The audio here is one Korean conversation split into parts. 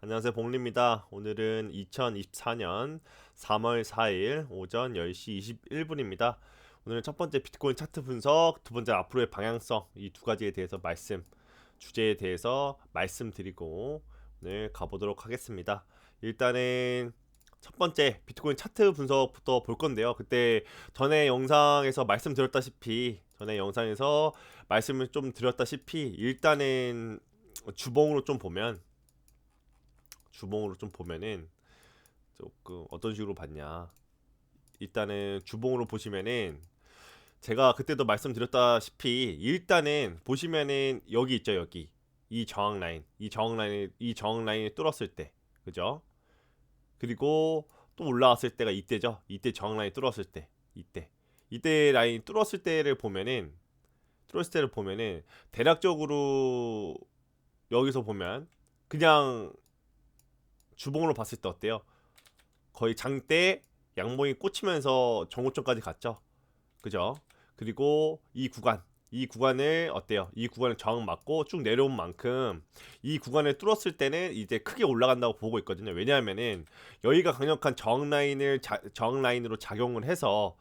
안녕하세요. 복리입니다. 오늘은 2024년 3월 4일 오전 10시 21분입니다. 오늘은 첫 번째 비트코인 차트 분석, 두 번째 앞으로의 방향성 이 두 가지에 대해서 말씀, 주제에 대해서 말씀드리고 오늘 가보도록 하겠습니다. 일단은 첫 번째 비트코인 차트 분석부터 볼 건데요. 그때 전에 영상에서 말씀드렸다시피 전에 영상에서 말씀을 좀 드렸다시피 일단은 주봉으로 좀 보면 주봉으로 좀 보면은 조금 어떤 식으로 봤냐. 일단은 주봉으로 보시면은 제가 그때도 말씀드렸다시피 일단은 보시면은 여기 있죠 여기. 이 저항 라인. 이 저항 라인 이 저항 라인을 뚫었을 때. 그죠? 그리고 또 올라왔을 때가 이때죠. 이때 저항 라인 뚫었을 때. 이때. 이때 라인 뚫었을 때를 보면은 뚫었을 때를 보면은 대략적으로 여기서 보면 그냥 주봉으로 봤을 때 어때요? 거의 장대 양봉이 꽂히면서 정고점까지 갔죠. 그죠? 그리고 이 구간 이 구간을 어때요? 이 구간을 저항 맞고 쭉 내려온 만큼 이 구간을 뚫었을 때는 이제 크게 올라간다고 보고 있거든요. 왜냐하면은 여기가 강력한 저항 라인을 자, 저항 라인으로 작용을 해서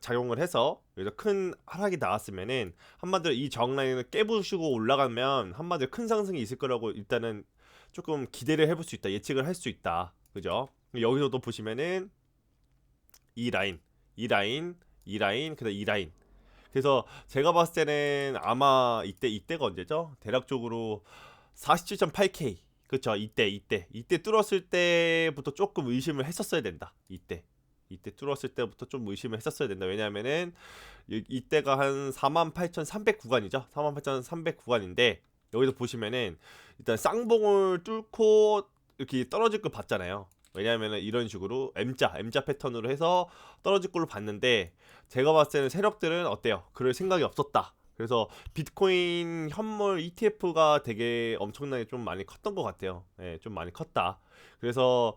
작용을 해서 여기서 큰 하락이 나왔으면은 한마디로 이 저항 라인을 깨부수고 올라가면 한마디로 큰 상승이 있을 거라고 일단은 조금 기대를 해볼 수 있다 예측을 할 수 있다. 그죠? 여기서도 보시면은 이 라인 이 라인 이 라인 그다음 이 라인. 그래서 제가 봤을 때는 아마 이때 이때가 언제죠? 대략적으로 47.8k 그쵸? 이때 이때. 이때 뚫었을 때부터 조금 의심을 했었어야 된다 이때. 이때 뚫었을 때부터 좀 의심을 했었어야 된다. 왜냐면은 이- 이때가 한 48,300 구간이죠? 48,300 구간인데 여기서 보시면은 일단 쌍봉을 뚫고 이렇게 떨어질 걸 봤잖아요. 왜냐하면은 이런 식으로 M자 M자 패턴으로 해서 떨어질 걸로 봤는데 제가 봤을 때는 세력들은 어때요? 그럴 생각이 없었다. 그래서 비트코인 현물 ETF가 되게 엄청나게 좀 많이 컸던 것 같아요. 예, 좀 많이 컸다. 그래서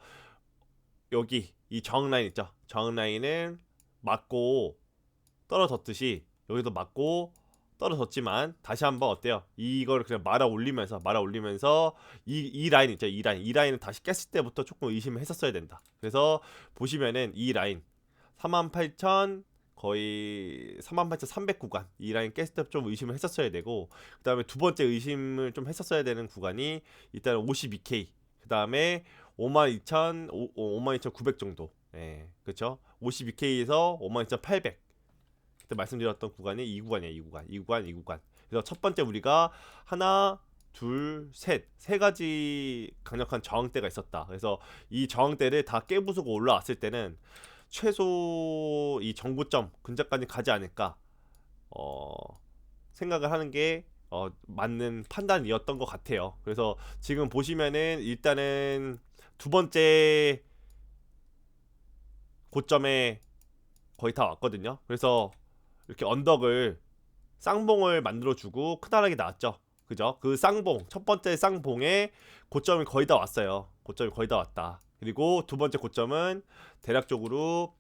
여기 이 저항 라인 있죠? 저항 라인을 맞고 떨어졌듯이 여기도 맞고 떨어졌지만 다시 한번 어때요? 이걸 그냥 말아 올리면서 말아 올리면서 이, 이 라인 있죠? 이 라인 이 라인을 다시 깼을 때부터 조금 의심을 했었어야 된다. 그래서 보시면은 이 라인 38,000 거의 38,300 구간 이 라인 깼을 때 좀 의심을 했었어야 되고 그 다음에 두 번째 의심을 좀 했었어야 되는 구간이 일단 52K 그 다음에 52,000 52,900 정도 예 그쵸 52K에서 52,800 그때 말씀드렸던 구간이 이 구간이에요. 이 구간, 이 구간, 이 구간. 그래서 첫 번째 우리가 하나, 둘, 셋, 세 가지 강력한 저항대가 있었다. 그래서 이 저항대를 다 깨부수고 올라왔을 때는 최소 이 정고점 근처까지 가지 않을까 어, 생각을 하는 게 어, 맞는 판단이었던 것 같아요. 그래서 지금 보시면은 일단은 두 번째 고점에 거의 다 왔거든요. 그래서 이렇게 언덕을 쌍봉을 만들어주고 크다랗게 나왔죠. 그죠? 그 쌍봉 첫 번째 쌍봉에 고점이 거의 다 왔어요. 고점이 거의 다 왔다. 그리고 두 번째 고점은 대략적으로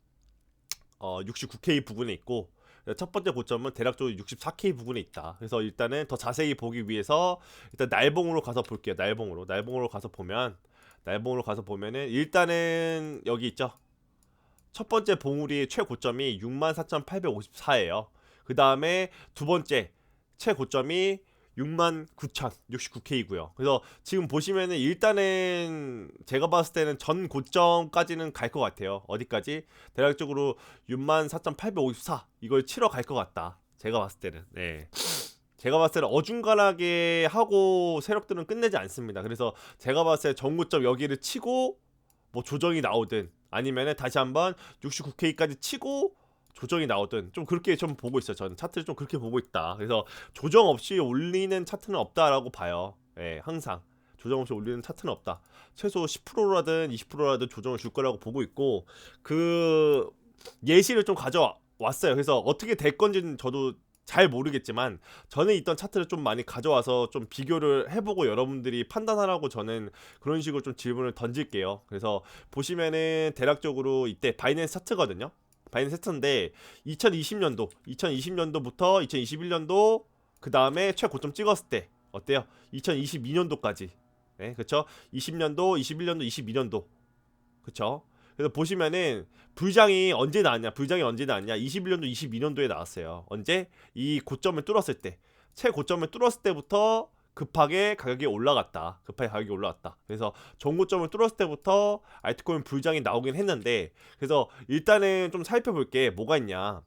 어 69K 부근에 있고 첫 번째 고점은 대략적으로 64K 부근에 있다. 그래서 일단은 더 자세히 보기 위해서 일단 날봉으로 가서 볼게요. 날봉으로 날봉으로 가서 보면 날봉으로 가서 보면은 일단은 여기 있죠. 첫 번째 봉우리의 최고점이 64,854예요. 그 다음에 두 번째 최고점이 69,069K고요. 그래서 지금 보시면은 일단은 제가 봤을 때는 전 고점까지는 갈 것 같아요. 어디까지? 대략적으로 64,854 이걸 치러 갈 것 같다. 제가 봤을 때는. 네. 제가 봤을 때는 어중간하게 하고 세력들은 끝내지 않습니다. 그래서 제가 봤을 때 전고점 여기를 치고 뭐 조정이 나오든 아니면은 다시 한번 69K까지 치고 조정이 나오든 좀 그렇게 좀 보고 있어요. 저는 차트를 좀 그렇게 보고 있다. 그래서 조정 없이 올리는 차트는 없다라고 봐요. 예, 항상 조정 없이 올리는 차트는 없다. 최소 10%라든 20%라든 조정을 줄 거라고 보고 있고 그 예시를 좀 가져왔어요. 그래서 어떻게 될 건지는 저도 잘 모르겠지만 전에 있던 차트를 좀 많이 가져와서 좀 비교를 해보고 여러분들이 판단하라고 저는 그런 식으로 좀 질문을 던질게요. 그래서 보시면은 대략적으로 이때 바이낸스 차트거든요. 바이낸스 차트인데 2020년도, 2020년도부터 2021년도 그 다음에 최고점 찍었을 때 어때요? 2022년도까지 예, 그쵸? 20년도, 21년도, 22년도. 그쵸? 그래서 보시면은 불장이 언제 나왔냐? 불장이 언제 나왔냐? 21년도, 22년도에 나왔어요. 언제? 이 고점을 뚫었을 때. 최고점을 뚫었을 때부터 급하게 가격이 올라갔다. 급하게 가격이 올라갔다. 그래서 전고점을 뚫었을 때부터 알트코인 불장이 나오긴 했는데 그래서 일단은 좀 살펴볼 게 뭐가 있냐.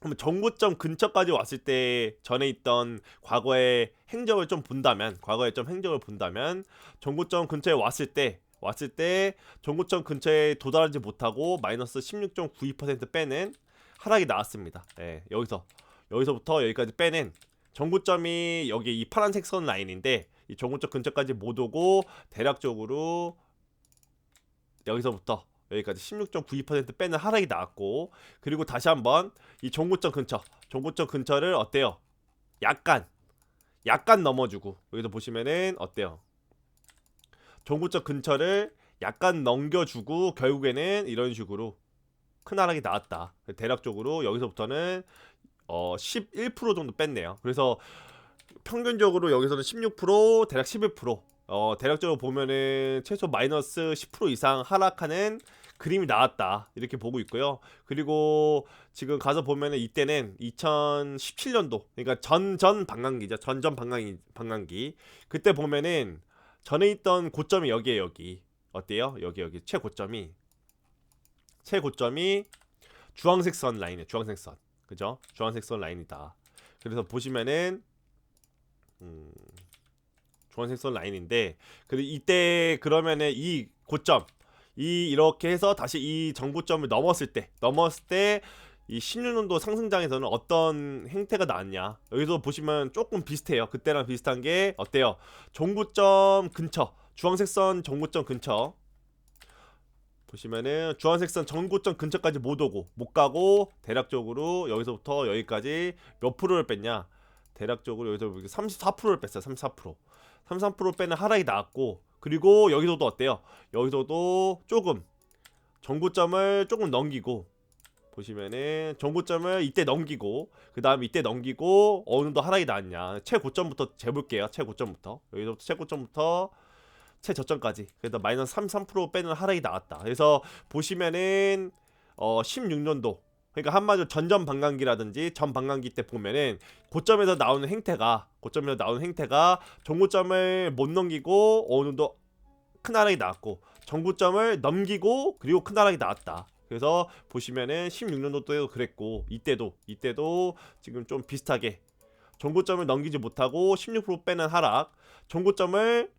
그러면 전고점 근처까지 왔을 때 전에 있던 과거의 행적을 좀 본다면 과거의 좀 행적을 본다면 전고점 근처에 왔을 때 왔을 때 전고점 근처에 도달하지 못하고 마이너스 16.92% 빼는 하락이 나왔습니다. 예, 여기서 여기서부터 여기까지 빼는 전고점이 여기 이 파란색 선 라인인데 이 전고점 근처까지 못 오고 대략적으로 여기서부터 여기까지 16.92% 빼는 하락이 나왔고 그리고 다시 한번 이 종고점 근처 종고점 근처를 어때요? 약간 약간 넘어주고 여기서 보시면은 어때요? 종고점 근처를 약간 넘겨주고 결국에는 이런 식으로 큰 하락이 나왔다. 대략적으로 여기서부터는 어 11% 정도 뺐네요. 그래서 평균적으로 여기서는 16% 대략 11% 어, 대략적으로 보면은 최소 마이너스 10% 이상 하락하는 그림이 나왔다 이렇게 보고 있고요. 그리고 지금 가서 보면은 이때는 2017년도 그러니까 전전 방광기죠. 전전 방광기 방광기 그때 보면은 전에 있던 고점이 여기에 여기 어때요? 여기 여기 최고점이 최고점이 주황색 선 라인이에요. 주황색 선 그죠? 주황색 선 라인이다. 그래서 보시면은 음, 주황색 선 라인인데 그리고 이때 그러면은 이 고점 이 이렇게 해서 다시 이 정고점을 넘었을 때 넘었을 때 이 16년도 상승장에서는 어떤 행태가 나왔냐? 여기서 보시면 조금 비슷해요. 그때랑 비슷한 게 어때요? 종고점 근처 주황색 선 종고점 근처. 보시면은 주황색 선 전고점 근처까지 못 오고 못 가고 대략적으로 여기서부터 여기까지 몇 프로를 뺐냐? 대략적으로 여기서 34%를 뺐어요 34% 33% 빼는 하락이 나왔고 그리고 여기서도 어때요? 여기서도 조금 전고점을 조금 넘기고 보시면은 전고점을 이때 넘기고 그 다음에 이때 넘기고 어느 정도 하락이 나왔냐. 최고점부터 재볼게요. 최고점부터. 여기서부터 최고점부터 최저점까지. 그래서 마이너스 33% 빼는 하락이 나왔다. 그래서 보시면은 어 16년도. 그러니까 한마디로 전전 방광기라든지 전 방광기 때 보면은 고점에서 나오는 행태가 고점에서 나오는 행태가 전고점을 못 넘기고 어느 정도 큰 하락이 나왔고 전고점을 넘기고 그리고 큰 하락이 나왔다. 그래서 보시면은 16년도 때도 그랬고 이때도 이때도 지금 좀 비슷하게 전고점을 넘기지 못하고 16% 빼는 하락, 전고점을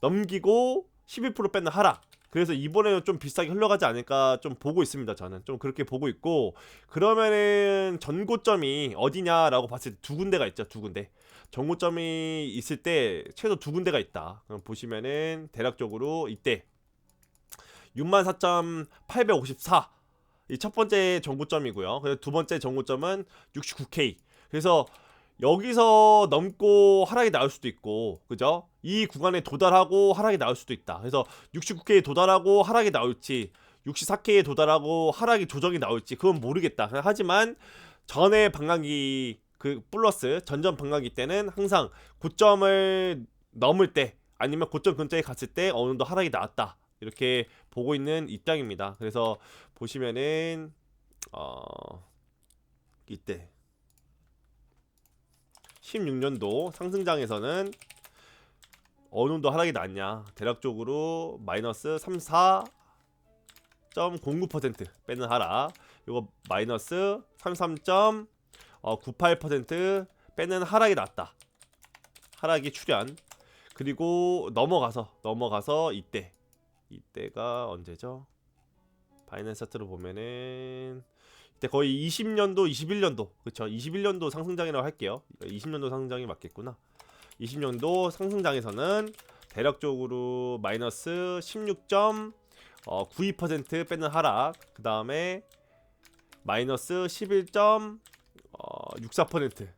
넘기고 11% 빼는 하락. 그래서 이번에는 좀 비슷하게 흘러가지 않을까 좀 보고 있습니다. 저는 좀 그렇게 보고 있고 그러면은 전고점이 어디냐라고 봤을 때 두 군데가 있죠. 두 군데. 전고점이 있을 때 최소 두 군데가 있다. 그럼 보시면은 대략적으로 이때 64,854 이 첫 번째 전고점이고요. 그래서 두 번째 전고점은 69K. 그래서 여기서 넘고 하락이 나올 수도 있고 그죠? 이 구간에 도달하고 하락이 나올 수도 있다. 그래서 69K에 도달하고 하락이 나올지 64K에 도달하고 하락이 조정이 나올지 그건 모르겠다. 하지만 전에 방광기 그 플러스 전전 방광기 때는 항상 고점을 넘을 때 아니면 고점 근처에 갔을 때 어느 정도 하락이 나왔다. 이렇게 보고 있는 입장입니다. 그래서 보시면은 어 이때 16년도 상승장에서는 어느 정도 하락이 났냐? 대략적으로 마이너스 34.09% 빼는 하락 이거 마이너스 33.98% 빼는 하락이 났다. 하락이 출현. 그리고 넘어가서 넘어가서 이때 이때가 언제죠 바이낸스 차트로 보면은 이때 거의 20년도, 21년도, 그쵸? 21년도 상승장이라고 할게요. 20년도 상승장이 맞겠구나. 20년도 상승장에서는 대략적으로 마이너스 16.92% 빼는 하락, 그 다음에 마이너스 11.64%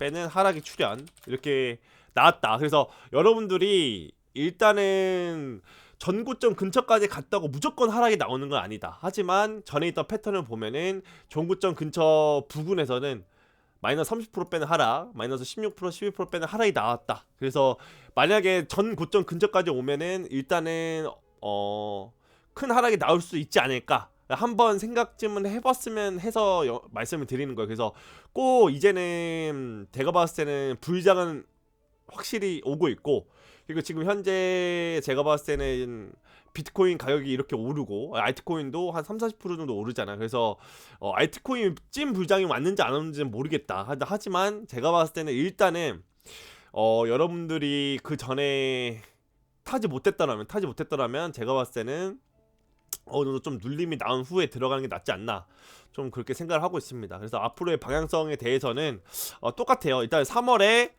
빼는 하락이 출현 이렇게 나왔다. 그래서 여러분들이 일단은 전고점 근처까지 갔다고 무조건 하락이 나오는 건 아니다. 하지만 전에 있던 패턴을 보면은 전고점 근처 부근에서는 마이너스 30% 빼는 하락, 마이너스 16% 12% 빼는 하락이 나왔다. 그래서 만약에 전 고점 근처까지 오면은 일단은 어 큰 하락이 나올 수 있지 않을까. 한번 생각쯤은 해봤으면 해서 여- 말씀을 드리는 거예요. 그래서 꼭 이제는 제가 봤을 때는 불장은 확실히 오고 있고 그리고 지금 현재 제가 봤을 때는 비트코인 가격이 이렇게 오르고 알트코인도 한 3, 40% 정도 오르잖아. 그래서 어, 알트코인 찐 불장이 왔는지 안 왔는지는 모르겠다. 하- 하지만 제가 봤을 때는 일단은 어, 여러분들이 그 전에 타지 못했더라면 타지 못했더라면 제가 봤을 때는 어느 정도 좀 눌림이 나온 후에 들어가는 게 낫지 않나 좀 그렇게 생각을 하고 있습니다. 그래서 앞으로의 방향성에 대해서는 어, 똑같아요. 일단 3월에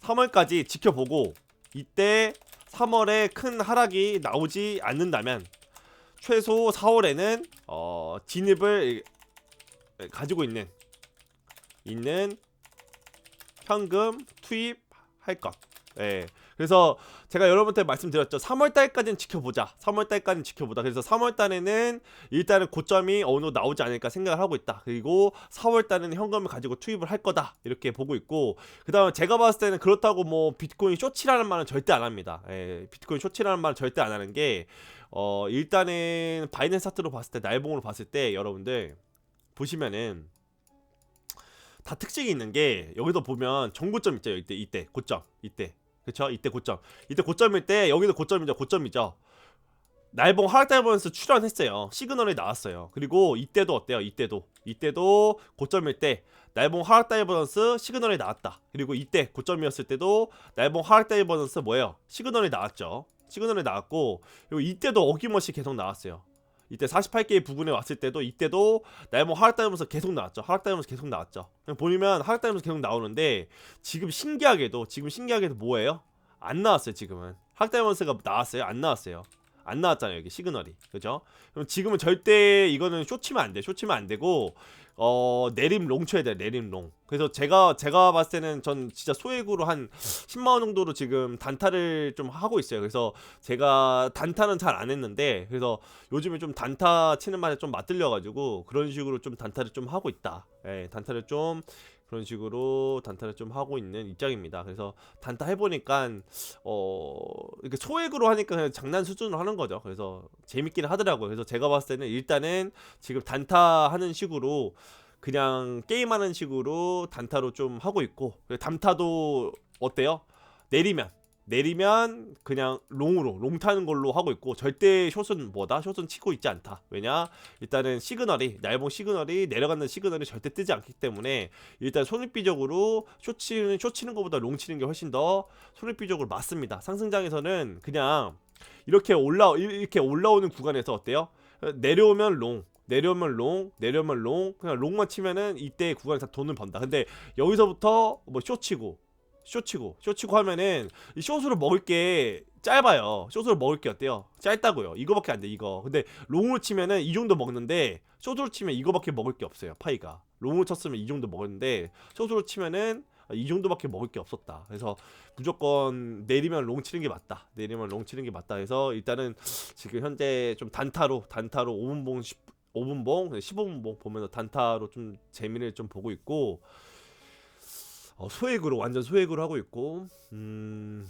3월까지 지켜보고 이때 3월에 큰 하락이 나오지 않는다면 최소 4월에는 어, 진입을 가지고 있는 있는 현금 투입할 것. 예. 그래서 제가 여러분한테 말씀드렸죠. 3월 달까지는 지켜보자. 3월 달까지는 지켜보자. 그래서 3월 달에는 일단은 고점이 어느 정도 나오지 않을까 생각을 하고 있다. 그리고 4월 달에는 현금을 가지고 투입을 할 거다. 이렇게 보고 있고 그다음에 제가 봤을 때는 그렇다고 뭐 비트코인 쇼치라는 말은 절대 안 합니다. 예. 비트코인 쇼치라는 말은 절대 안 하는 게 어, 일단은 바이낸스 차트로 봤을 때 날봉으로 봤을 때 여러분들 보시면은 다 특징이 있는 게 여기서 보면 정고점 있죠 이때 이때 고점 이때 그쵸? 이때 고점. 이때 고점일 때 여기도 고점이죠 고점이죠. 날봉 하락 달보면서 출연했어요. 시그널이 나왔어요. 그리고 이때도 어때요? 이때도. 이때도 고점일 때 날봉 하락 다이버넌스 시그널이 나왔다. 그리고 이때 고점이었을 때도 날봉 하락 다이버넌스 뭐예요? 시그널이 나왔죠. 시그널이 나왔고 그리고 이때도 어김없이 계속 나왔어요 이때 48개의 부근에 왔을 때도 이때도 날봉 하락다이면서 계속 나왔죠. 하락다이면서 계속 나왔죠. 보면 하락다이면서 계속 나오는데 지금 신기하게도 지금 신기하게도 뭐예요? 안 나왔어요. 지금은 하락다이면서가 나왔어요? 안 나왔어요. 안 나왔잖아요. 여기 시그널이 그죠? 그럼 지금은 절대 이거는 쇼치면 안 돼. 쇼치면 안 되고 어 내림 롱 쳐야 돼. 내림 롱. 그래서 제가 제가 봤을 때는 전 진짜 소액으로 한 10만 원 정도로 지금 단타를 좀 하고 있어요. 그래서 제가 단타는 잘 안 했는데 그래서 요즘에 좀 단타 치는 맛에 좀 맞들려 가지고 그런 식으로 좀 단타를 좀 하고 있다. 예, 단타를 좀 그런 식으로 단타를 좀 하고 있는 입장입니다. 그래서 단타 해보니까 어 이렇게 소액으로 하니까 그냥 장난 수준으로 하는 거죠. 그래서 재밌기는 하더라고요. 그래서 제가 봤을 때는 일단은 지금 단타 하는 식으로 그냥 게임하는 식으로 단타로 좀 하고 있고 단타도 어때요? 내리면 내리면 그냥 롱으로 롱 타는 걸로 하고 있고 절대 숏은 뭐다? 숏은 치고 있지 않다. 왜냐? 일단은 시그널이 날봉 시그널이 내려가는 시그널이 절대 뜨지 않기 때문에 일단 손익비적으로 숏 치는 숏 치는 것보다 롱 치는 게 훨씬 더 손익비적으로 맞습니다. 상승장에서는 그냥 이렇게 올라 이렇게 올라오는 구간에서 어때요? 내려오면 롱 내려오면 롱, 내려오면 롱, 그냥 롱만 치면은 이때 구간에서 돈을 번다. 근데 여기서부터 뭐 쇼치고, 쇼치고, 쇼치고 하면은 이 숏으로 먹을 게 짧아요. 숏으로 먹을 게 어때요? 짧다고요. 이거밖에 안 돼, 이거. 근데 롱으로 치면은 이 정도 먹는데 숏으로 치면 이거밖에 먹을 게 없어요, 파이가. 롱으로 쳤으면 이 정도 먹었는데 숏으로 치면은 이 정도밖에 먹을 게 없었다. 그래서 무조건 내리면 롱 치는 게 맞다. 내리면 롱 치는 게 맞다. 해서 일단은 지금 현재 좀 단타로 단타로 5분 봉 10, 5분 봉 15분 봉 보면서 단타로 좀 재미를 좀 보고 있고 어, 소액으로 완전 소액으로 하고 있고 음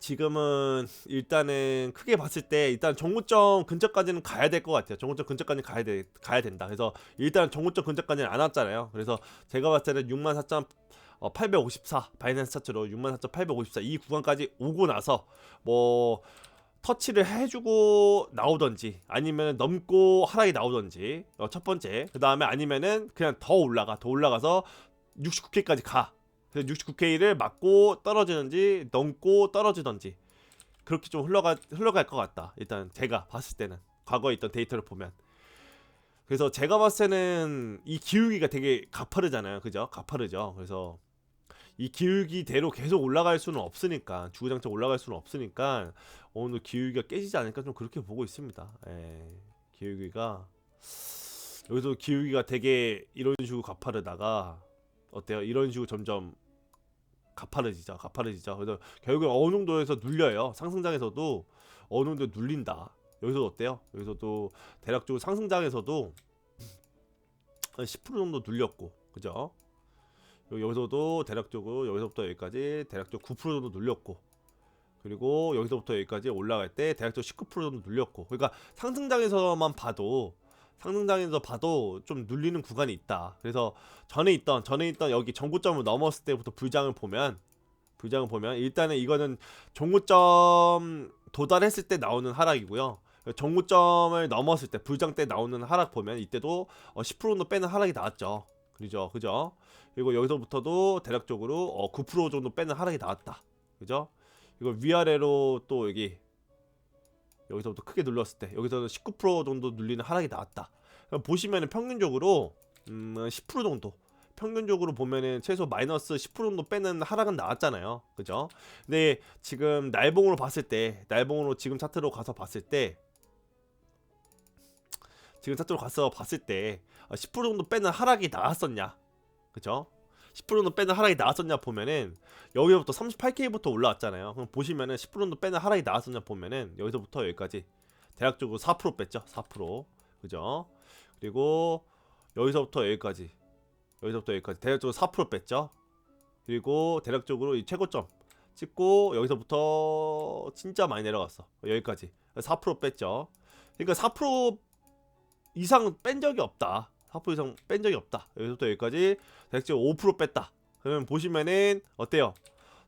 지금은 일단은 크게 봤을 때 일단 정고점 근처까지는 가야 될 것 같아요. 정고점 근처까지 가야 돼 가야 된다. 그래서 일단 정고점 근처까지는 안 왔잖아요. 그래서 제가 봤을 때는 6만 4천 어, 854 바이낸스 차트로 64,854 이 구간까지 오고 나서 뭐 터치를 해주고 나오던지 아니면 넘고 하락이 나오던지 어, 첫 번째 그 다음에 아니면은 그냥 더 올라가 더 올라가서 69K까지 가. 그래서 69K를 맞고 떨어지는지 넘고 떨어지던지 그렇게 좀 흘러가 흘러갈 것 같다. 일단 제가 봤을 때는. 과거에 있던 데이터를 보면. 그래서 제가 봤을 때는 이 기울기가 되게 가파르잖아요. 그죠? 가파르죠. 그래서 이 기울기대로 계속 올라갈 수는 없으니까 주구장창 올라갈 수는 없으니까 정도 기울기가 깨지지 않을까 좀 그렇게 보고 있습니다. 예, 기울기가 여기서 기울기가 되게 이런 식으로 가파르다가 어때요? 이런 식으로 점점 가파르지죠, 가파르지죠. 그래서 결국 어느 정도에서 눌려요. 상승장에서도 어느 정도 눌린다. 여기서 어때요? 여기서도 대략적으로 상승장에서도 한 10% 정도 눌렸고, 그죠? 여기서도 대략적으로 여기서부터 여기까지 대략적으로 9% 정도 눌렸고 그리고 여기서부터 여기까지 올라갈 때 대략적으로 19% 정도 눌렸고 그러니까 상승장에서만 봐도 상승장에서 봐도 좀 눌리는 구간이 있다. 그래서 전에 있던 전에 있던 여기 정고점을 넘었을 때부터 불장을 보면 불장을 보면 일단은 이거는 종고점 도달했을 때 나오는 하락이고요. 정고점을 넘었을 때 불장 때 나오는 하락 보면 이때도 어, 10% 정도 빼는 하락이 나왔죠. 그죠, 그죠. 그리고 여기서부터도 대략적으로 어, 9% 정도 빼는 하락이 나왔다. 그죠? 이걸 위아래로 또 여기 여기서부터 크게 눌렀을 때 여기서는 19% 정도 눌리는 하락이 나왔다. 보시면은 평균적으로 음, 10% 정도 평균적으로 보면은 최소 마이너스 10% 정도 빼는 하락은 나왔잖아요. 그죠? 근데 지금 날봉으로 봤을 때 날봉으로 지금 차트로 가서 봤을 때 지금 차트로 가서 봤을 때 10% 정도 빼는 하락이 나왔었냐? 그죠? 10% 정도 빼는 하락이 나왔었냐 보면은 여기부터 38K부터 올라왔잖아요. 그럼 보시면은 10% 정도 빼는 하락이 나왔었냐 보면은 여기서부터 여기까지 대략적으로 4% 뺐죠. 4%. 그죠? 그리고 여기서부터 여기까지 여기서부터 여기까지 대략적으로 4% 뺐죠. 그리고 대략적으로 이 최고점 찍고 여기서부터 진짜 많이 내려갔어. 여기까지 4% 뺐죠. 그러니까 4% 이상 뺀 적이 없다. 4% 이상 뺀 적이 없다. 여기서부터 여기까지 대략적으로 5% 뺐다. 그러면 보시면은 어때요?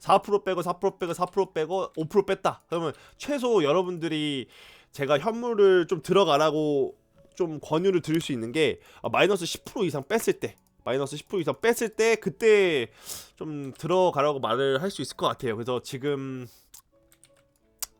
4% 빼고 4% 빼고 4% 빼고 5% 뺐다. 그러면 최소 여러분들이 제가 현물을 좀 들어가라고 좀 권유를 드릴 수 있는 게 아, 마이너스 10% 이상 뺐을 때 마이너스 10% 이상 뺐을 때 그때 좀 들어가라고 말을 할 수 있을 것 같아요. 그래서 지금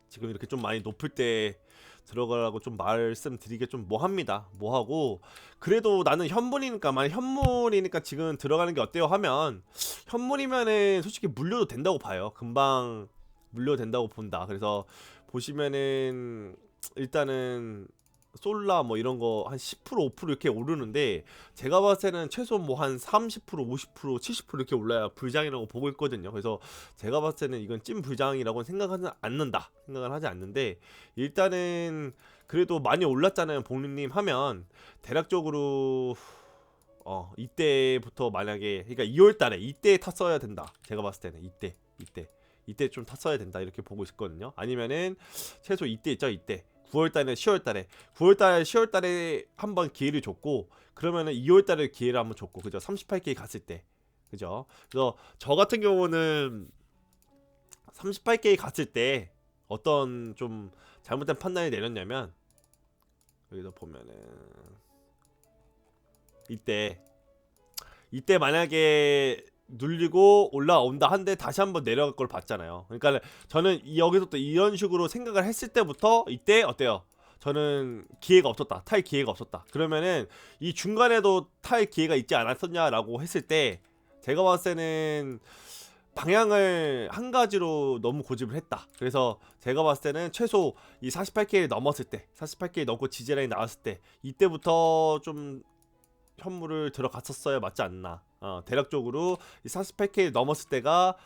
지금 이렇게 좀 많이 높을 때 들어가라고 좀 말씀드리기 좀 뭐합니다. 뭐하고 그래도 나는 현물이니까 만약 현물이니까 지금 들어가는 게 어때요 하면 현물이면은 솔직히 물려도 된다고 봐요. 금방 물려도 된다고 본다. 그래서 보시면은 일단은 솔라 뭐 이런 거 한 10% 5% 이렇게 오르는데 제가 봤을 때는 최소 뭐 한 30% 50% 70% 이렇게 올라야 불장이라고 보고 있거든요. 그래서 제가 봤을 때는 이건 찐 불장이라고 생각하지 않는다. 생각을 하지 않는데 일단은 그래도 많이 올랐잖아요. 복리님 하면 대략적으로 어 이때부터 만약에 그러니까 2월 달에 이때 탔어야 된다. 제가 봤을 때는 이때 이때 이때 좀 탔어야 된다 이렇게 보고 있거든요. 아니면은 최소 이때 있죠 이때 9월 달에 10월 달에. 9월 달 10월 달에 한번 기회를 줬고 그러면은 2월 달에 기회를 한번 줬고 그죠? 38K 갔을 때. 그죠? 그래서 저 같은 경우는 38K 갔을 때 어떤 좀 잘못된 판단이 내렸냐면 여기서 보면은 이때 이때 만약에 눌리고 올라온다 한데 다시 한번 내려갈 걸 봤잖아요. 그러니까 저는 이- 여기서부터 이런 식으로 생각을 했을 때부터 이때 어때요? 저는 기회가 없었다. 탈 기회가 없었다. 그러면은 이 중간에도 탈 기회가 있지 않았었냐라고 했을 때 제가 봤을 때는 방향을 한 가지로 너무 고집을 했다. 그래서 제가 봤을 때는 최소 이 48K를 넘었을 때, 48K 넘고 지지라인 나왔을 때 이때부터 좀 현물을 들어갔었어야 맞지 않나. 어, 대략적으로 이 48K 넘었을 때가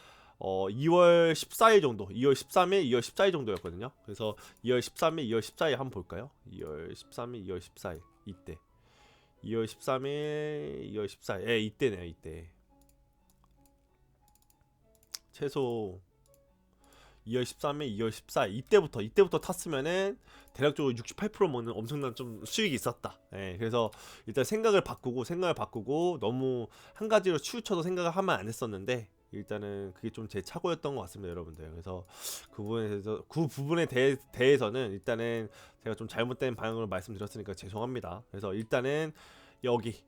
어, 2월 14일 정도, 2월 13일, 2월 14일 정도였거든요. 그래서 2월 13일, 2월 14일 한번 볼까요? 2월 13일, 2월 14일 이때. 2월 13일, 2월 14일. 예, 이때네요, 이때. 최소 2월 13일, 2월 14일 이때부터 이때부터 탔으면은 대략적으로 68% 먹는 엄청난 좀 수익이 있었다. 예, 그래서 일단 생각을 바꾸고 생각을 바꾸고 너무 한 가지로 치우쳐서 생각을 하면 안 했었는데 일단은 그게 좀 제 착오였던 것 같습니다, 여러분들. 그래서 그 부분에 대해서 그 부분에 대해, 대해서는 일단은 제가 좀 잘못된 방향으로 말씀드렸으니까 죄송합니다. 그래서 일단은 여기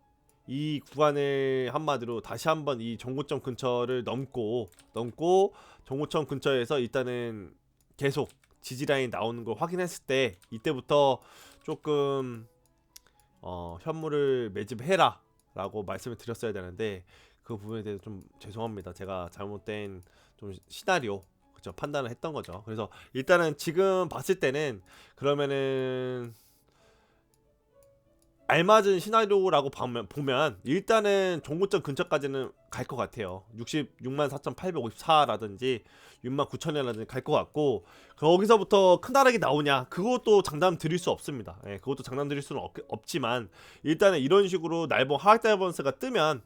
이 구간을 한마디로 다시 한번 이 정고점 근처를 넘고 넘고 정고점 근처에서 일단은 계속 지지라인 나오는 걸 확인했을 때 이때부터 조금 어, 현물을 매집해라 라고 말씀을 드렸어야 되는데 그 부분에 대해서 좀 죄송합니다. 제가 잘못된 좀 시나리오 그죠 판단을 했던 거죠. 그래서 일단은 지금 봤을 때는 그러면은 알맞은 시나리오라고 보면, 보면 일단은 종고점 근처까지는 갈 것 같아요. 66만 4,854라든지 6만 9천이라든지 갈 것 같고 거기서부터 큰 하락이 나오냐 그것도 장담 드릴 수 없습니다. 예, 그것도 장담 드릴 수는 없, 없지만 일단은 이런 식으로 날봉 하락 다이버런스가 뜨면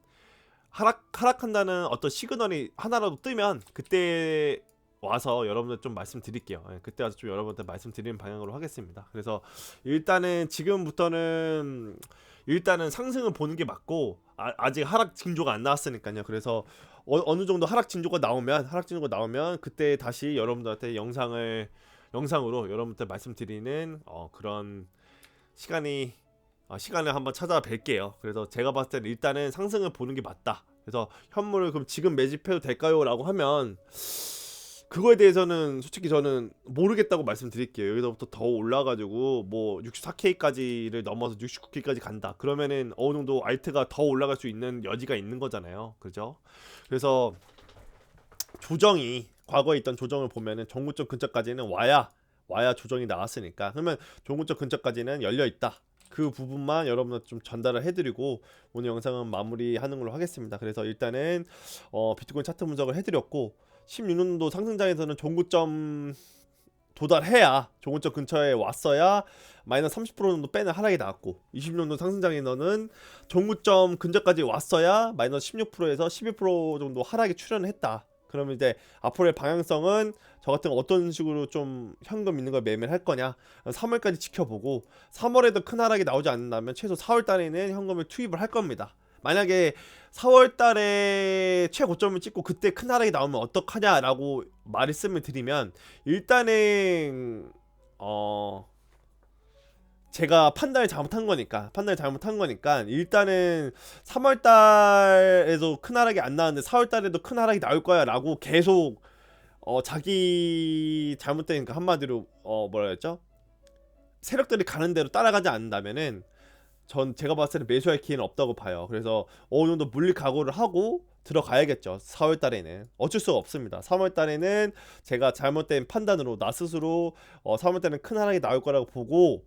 하락 하락한다는 어떤 시그널이 하나라도 뜨면 그때 와서 여러분들 좀 말씀드릴게요. 예, 그때 와서 좀 여러분들 말씀드리는 방향으로 하겠습니다. 그래서 일단은 지금부터는 일단은 상승을 보는 게 맞고 아, 직 하락 징조가 안 나왔으니까요. 그래서 어, 느 정도 하락 징조가 나오면 하락 징조가 나오면 그때 다시 여러분들한테 영상을 영상으로 여러분들 말씀드리는 어, 그런 시간이 어, 시간을 한번 찾아뵐게요. 그래서 제가 봤을 때는 일단은 상승을 보는 게 맞다. 그래서 현물을 그럼 지금 매집해도 될까요?라고 하면 그거에 대해서는 솔직히 저는 모르겠다고 말씀드릴게요. 여기서부터 더 올라가지고 뭐 64K까지를 넘어서 69K까지 간다. 그러면은 어느 정도 알트가 더 올라갈 수 있는 여지가 있는 거잖아요. 그죠? 그래서 조정이 과거에 있던 조정을 보면은 정구점 근처까지는 와야 와야 조정이 나왔으니까 그러면 종구점 근처까지는 열려 있다. 그 부분만 여러분들 좀 전달을 해드리고 오늘 영상은 마무리하는 걸로 하겠습니다. 그래서 일단은 어, 비트코인 차트 분석을 해드렸고 16년도 상승장에서는 종구점 도달해야 종구점 근처에 왔어야 마이너스 30% 정도 빼는 하락이 나왔고 20년도 상승장에서는 종구점 근처까지 왔어야 마이너스 16%에서 12% 정도 하락이 출현을 했다. 그러면 이제 앞으로의 방향성은 저 같은 거 어떤 식으로 좀 현금 있는 걸 매매를 할 거냐 3월까지 지켜보고 3월에도 큰 하락이 나오지 않는다면 최소 4월 달에는 현금을 투입을 할 겁니다. 만약에 4월 달에 최고점을 찍고 그때 큰 하락이 나오면 어떡하냐라고 말씀을 드리면 일단은 어 제가 판단을 잘못한 거니까 판단을 잘못한 거니까 일단은 3월 달에도 큰 하락이 안 나왔는데 4월 달에도 큰 하락이 나올 거야라고 계속 어 자기 잘못되니까 한마디로 어 뭐라 했죠? 세력들이 가는 대로 따라가지 않는다면은 전 제가 봤을 때 매수할 기회는 없다고 봐요. 그래서 어느 정도 물릴 각오를 하고 들어가야겠죠. 4월 달에는 어쩔 수가 없습니다. 3월 달에는 제가 잘못된 판단으로 나 스스로 어 3월 달에는 큰 하락이 나올 거라고 보고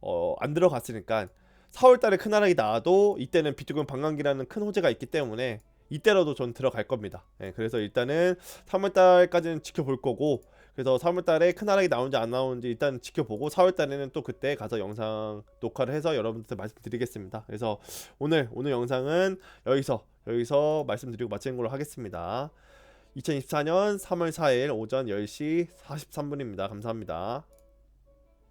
어 안 들어갔으니까 4월 달에 큰 하락이 나와도 이때는 비트코인 반감기라는 큰 호재가 있기 때문에 이때라도 전 들어갈 겁니다. 예, 그래서 일단은 3월 달까지는 지켜볼 거고 그래서 3월 달에 큰 하락이 나오는지 안 나오는지 일단 지켜보고 4월 달에는 또 그때 가서 영상 녹화를 해서 여러분들한테 말씀드리겠습니다. 그래서 오늘 오늘 영상은 여기서 여기서 말씀드리고 마치는 걸로 하겠습니다. 2024년 3월 4일 오전 10시 43분입니다. 감사합니다.